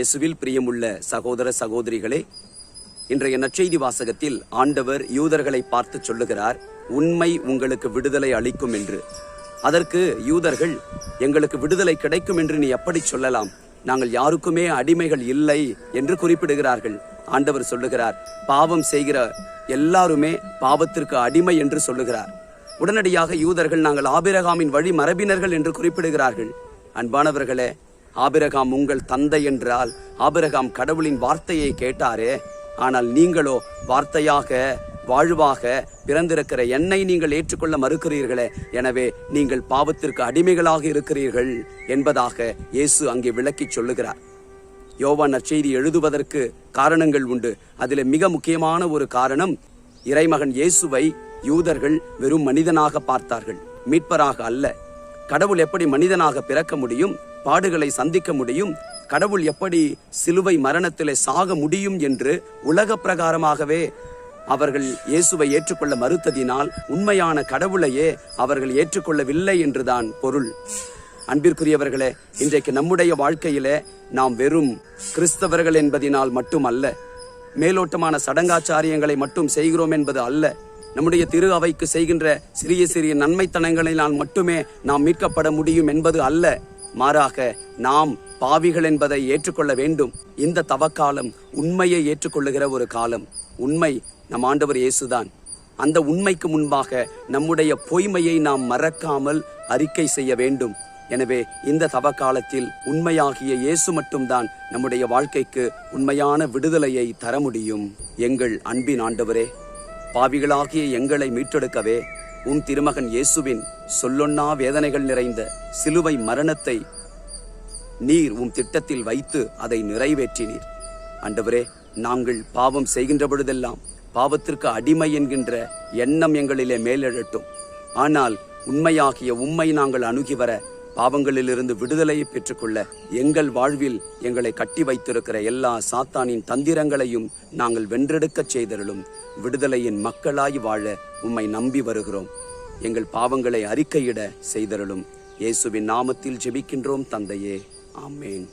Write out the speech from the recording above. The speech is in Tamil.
இயேசுவில் பிரியமுள்ள சகோதர சகோதரிகளே இன்றைய நற்செய்தி வாசகத்தில் ஆண்டவர் யூதர்களை பார்த்து சொல்லுகிறார் உண்மை உங்களுக்கு விடுதலை அளிக்கும் என்று. அதற்கு யூதர்கள் எங்களுக்கு விடுதலை கிடைக்கும் என்று நீ எப்படி சொல்லலாம்? நாங்கள் யாருக்குமே அடிமைகள் இல்லை என்று குறிப்பிடுகிறார்கள். ஆண்டவர் சொல்லுகிறார் பாவம் செய்கிற எல்லாருமே பாவத்திற்கு அடிமை என்று சொல்லுகிறார். உடனடியாக யூதர்கள் நாங்கள் ஆபிரகாமின் வழி மரபினர்கள் என்று குறிப்பிடுகிறார்கள். அன்பானவர்களே ஆபிரகாம் உங்கள் தந்தை என்றால் ஆபிரகாம் கடவுளின் வார்த்தையை கேட்டாரே. ஆனால் நீங்களோ வார்த்தையாக வாழ்வாக பிறந்திருக்கிற என்னை நீங்கள் ஏற்றுக்கொள்ள மறுக்கிறீர்களே. எனவே நீங்கள் பாவத்திற்கு அடிமைகளாக இருக்கிறீர்கள் என்பதாக இயேசு அங்கே விளக்கிச் சொல்லுகிறார். யோவான் நற்செய்தி எழுதுவதற்கு காரணங்கள் உண்டு. அதில் மிக முக்கியமான ஒரு காரணம் இறைமகன் இயேசுவை யூதர்கள் வெறும் மனிதனாக பார்த்தார்கள். மீட்பராக அல்ல. கடவுள் எப்படி மனிதனாக பிறக்க முடியும்? பாடுகளை சந்திக்க முடியும். கடவுள் எப்படி சிலுவை மரணத்திலே சாக முடியும் என்று உலக பிரகாரமாகவே அவர்கள் இயேசுவை ஏற்றுக்கொள்ள மறுத்ததினால் உண்மையான கடவுளையே அவர்கள் ஏற்றுக்கொள்ளவில்லை என்றுதான் பொருள். அன்பிற்குரியவர்களே இன்றைக்கு நம்முடைய வாழ்க்கையிலே நாம் வெறும் கிறிஸ்தவர்கள் என்பதினால் மட்டுமல்ல மேலோட்டமான சடங்காச்சாரியங்களை மட்டும் செய்கிறோம் என்பது அல்ல. நம்முடைய திரு அவைக்கு செய்கின்ற சிறிய சிறிய நன்மைத்தனங்களினால் மட்டுமே நாம் மீட்கப்பட முடியும் என்பது அல்ல. மாறாக நாம் பாவிகள் என்பதை ஏற்றுக்கொள்ள வேண்டும். இந்த தவக்காலம் உண்மையை ஏற்றுக்கொள்ளுகிற ஒரு காலம். உண்மை நம் ஆண்டவர் இயேசுதான். அந்த உண்மைக்கு முன்பாக நம்முடைய பொய்மையை நாம் மறக்காமல் அறிக்கை செய்ய வேண்டும். எனவே இந்த தவக்காலத்தில் உண்மையாகிய இயேசு மட்டும்தான் நம்முடைய வாழ்க்கைக்கு உண்மையான விடுதலையை தர முடியும். எங்கள் அன்பின் ஆண்டவரே பாவிகளாகிய எங்களை மீட்டெடுக்கவே உம் திருமகன் இயேசுவின் சொல்லொன்னா வேதனைகள் நிறைந்த சிலுவை மரணத்தை நீர் உம் திட்டத்தில் வைத்து அதை நிறைவேற்றினீர். அண்டவரே நாங்கள் பாவம் செய்கின்ற பொழுதெல்லாம் பாவத்திற்கு அடிமை என்கின்ற எண்ணம் எங்களிலே மேலெழட்டும். ஆனால் உண்மையாகிய உம்மை நாங்கள் அணுகி வர பாவங்களிலிருந்து விடுதலையை பெற்றுக்கொள்ள எங்கள் வாழ்வில் எங்களை கட்டி வைத்திருக்கிற எல்லா சாத்தானின் தந்திரங்களையும் நாங்கள் வென்றெடுக்கச் செய்தருளும். விடுதலையின் மக்களாய் வாழ உம்மை நம்பி வருகிறோம். எங்கள் பாவங்களை அறிக்கையிட செய்தருளும். இயேசுவின் நாமத்தில் ஜெபிக்கின்றோம் தந்தையே. ஆமேன்.